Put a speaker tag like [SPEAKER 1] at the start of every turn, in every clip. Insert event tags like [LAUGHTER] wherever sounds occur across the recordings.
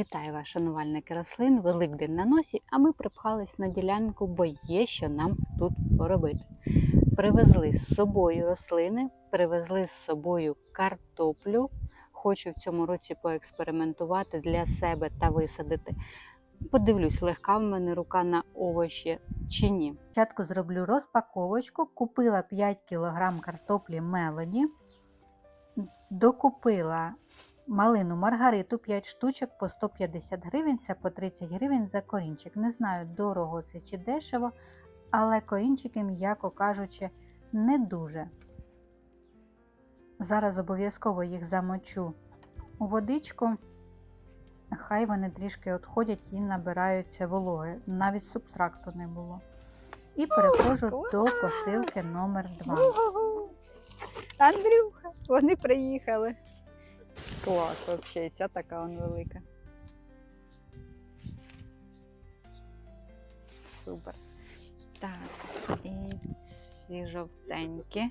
[SPEAKER 1] Вітаю вас, шанувальники рослин, Великдень на носі, а ми припхались на ділянку, бо є що нам тут поробити. Привезли з собою рослини, привезли з собою картоплю. Хочу в цьому році поекспериментувати для себе та висадити. Подивлюсь, легка в мене рука на овочі чи ні. Спочатку зроблю розпаковочку. Купила 5 кг картоплі Мелоді, докупила малину Маргариту 5 штучок по 150 гривень, це по 30 гривень за корінчик. Не знаю, дорого це чи дешево, але корінчики, м'яко кажучи, не дуже. Зараз обов'язково їх замочу у водичку. Хай вони трішки відходять і набираються вологи. Навіть субстракту не було. І переходжу до посилки номер 2. Андрюха, вони приїхали. Клас, взагалі, ця така вон велика. Супер. Так, і ці жовтенькі.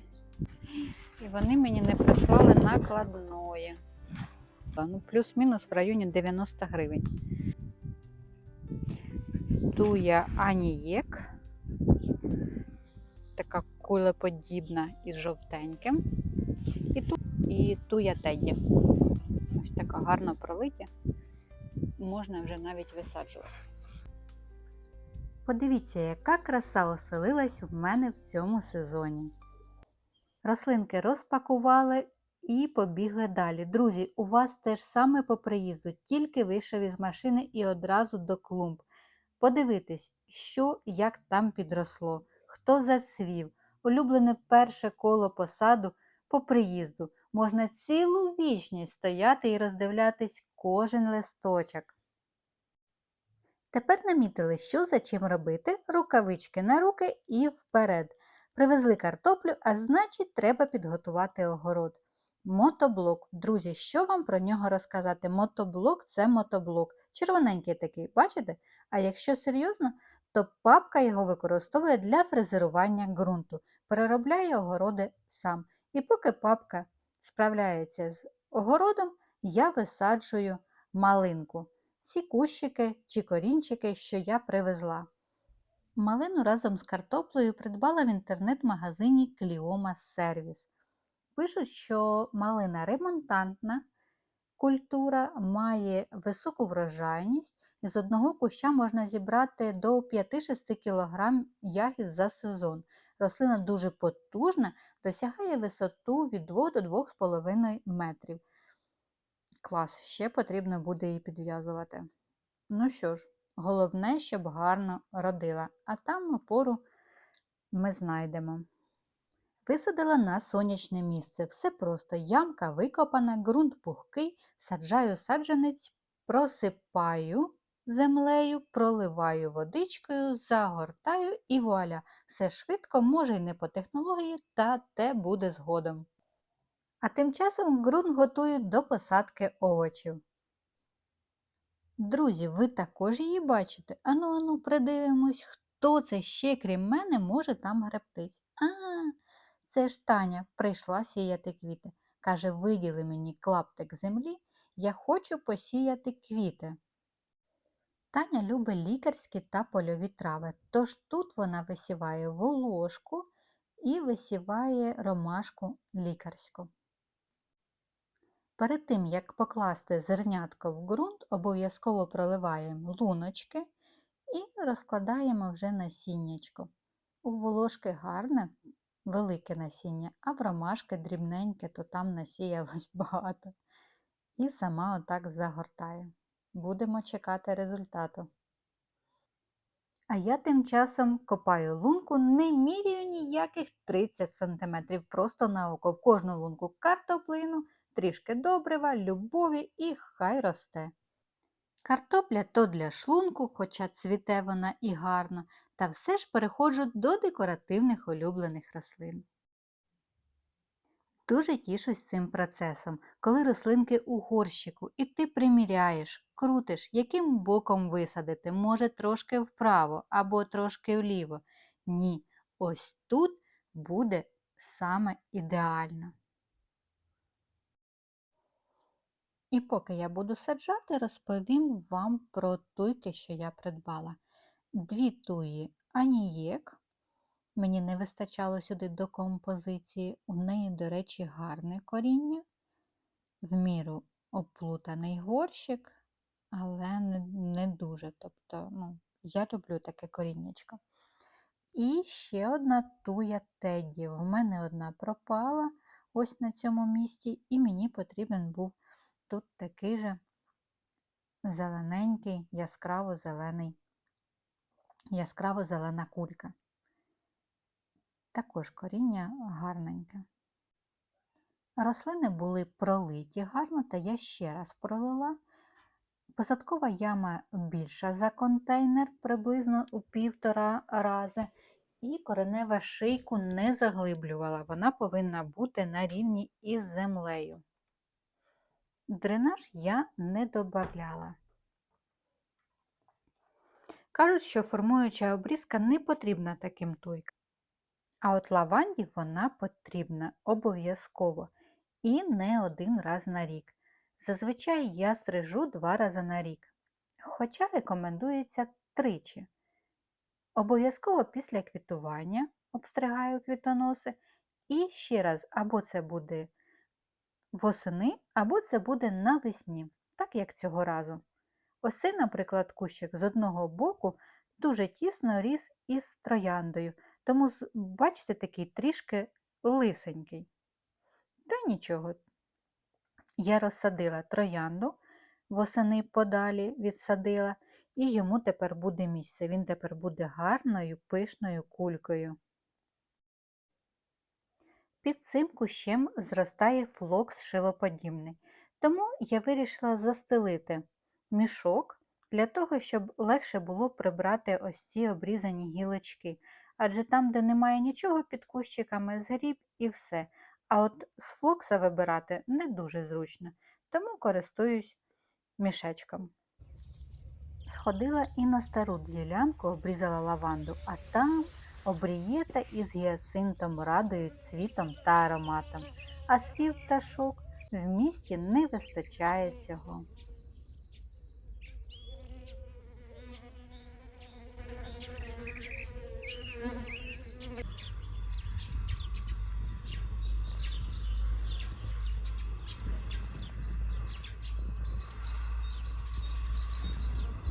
[SPEAKER 1] І вони мені не прислали накладної. Ну, плюс-мінус в районі 90 гривень. Туя Анієк. Така кулеподібна із жовтеньким. І, ту, і туя Тедді. Ось така гарно пролиття. Можна вже навіть висаджувати. Подивіться, яка краса оселилась в мене в цьому сезоні. Рослинки розпакували і побігли далі. Друзі, у вас теж саме по приїзду, тільки вийшов із машини і одразу до клумб. Подивитись, що як там підросло, хто зацвів, улюблене перше коло посаду по приїзду. Можна цілу вічність стояти і роздивлятись кожен листочок. Тепер намітили, що за чим робити, рукавички на руки і вперед. Привезли картоплю, а значить, треба підготувати огород. Мотоблок. Друзі, що вам про нього розказати? Мотоблок це мотоблок. Червоненький такий, бачите? А якщо серйозно, то папка його використовує для фрезерування ґрунту, переробляє огороди сам. І поки папка справляється з огородом, я висаджую малинку. Ці кущики чи корінчики, що я привезла. Малину разом з картоплею придбала в інтернет-магазині Кліома Сервіс. Пишуть, що малина ремонтантна культура має високу врожайність, і з одного куща можна зібрати до 5-6 кг ягід за сезон. Рослина дуже потужна, досягає висоту від 2 до 2,5 метрів. Клас, ще потрібно буде її підв'язувати. Ну що ж, головне, щоб гарно родила, а там опору ми знайдемо. Висадила на сонячне місце. Все просто ямка викопана, ґрунт пухкий, саджаю саджанець, просипаю землею, проливаю водичкою, загортаю і вуаля. Все швидко, може й не по технології, та те буде згодом. А тим часом ґрунт готую до посадки овочів. Друзі, ви також її бачите? Ану, ану, придивимось, хто це ще, крім мене, може там гребтись. А, це ж Таня прийшла сіяти квіти. Каже, виділи мені клаптик землі, я хочу посіяти квіти. Таня любить лікарські та польові трави, тож тут вона висіває волошку і висіває ромашку лікарську. Перед тим, як покласти зернятко в ґрунт, обов'язково проливаємо луночки і розкладаємо вже насіннячко. У волошки гарне, велике насіння, а в ромашки дрібненьке, то там насіялось [LAUGHS] багато. І сама отак загортаю. Будемо чекати результату. А я тим часом копаю лунку, не міряю ніяких 30 см, просто на око. В кожну лунку картоплину, трішки добрива, любові і хай росте. Картопля то для шлунку, хоча цвіте вона і гарно, та все ж переходжу до декоративних улюблених рослин. Дуже тішусь цим процесом, коли рослинки у горщику, і ти приміряєш, крутиш, яким боком висадити, може трошки вправо або трошки вліво. Ні, ось тут буде саме ідеально. І поки я буду саджати, розповім вам про туйки, що я придбала. Дві туї анієк. Мені не вистачало сюди до композиції. У неї, до речі, гарне коріння, в міру оплутаний горщик, але не, не дуже. Тобто, ну, я люблю таке коріннячко. І ще одна туя Тедді. В мене одна пропала ось на цьому місці, і мені потрібен був тут такий же зелененький, яскраво зелений, яскраво зелена кулька. Також коріння гарненьке. Рослини були пролиті гарно, та я ще раз пролила. Посадкова яма більша за контейнер, приблизно у півтора рази, і коренева шийку не заглиблювала. Вона повинна бути на рівні із землею. Дренаж я не додавала. Кажуть, що формуюча обрізка не потрібна таким туйкам. А от лаванді вона потрібна обов'язково і не один раз на рік. Зазвичай я стрижу два рази на рік, хоча рекомендується тричі. Обов'язково після квітування обстригаю квітоноси і ще раз або це буде восени, або це буде навесні, так як цього разу. Ось цей, наприклад, кущик з одного боку дуже тісно ріс із трояндою, тому, бачите, такий трішки лисенький. Та нічого. Я розсадила троянду, восени подалі відсадила, і йому тепер буде місце. Він тепер буде гарною пишною кулькою. Під цим кущем зростає флокс шилоподібний, тому я вирішила застелити мішок для того, щоб легше було прибрати ось ці обрізані гілочки. Адже там, де немає нічого під кущиками, згріб і все. А от з флокса вибирати не дуже зручно, тому користуюсь мішечком. Сходила і на стару ділянку обрізала лаванду, а там обрієта із гіацинтом радують цвітом та ароматом, а спів пташок в місті не вистачає цього.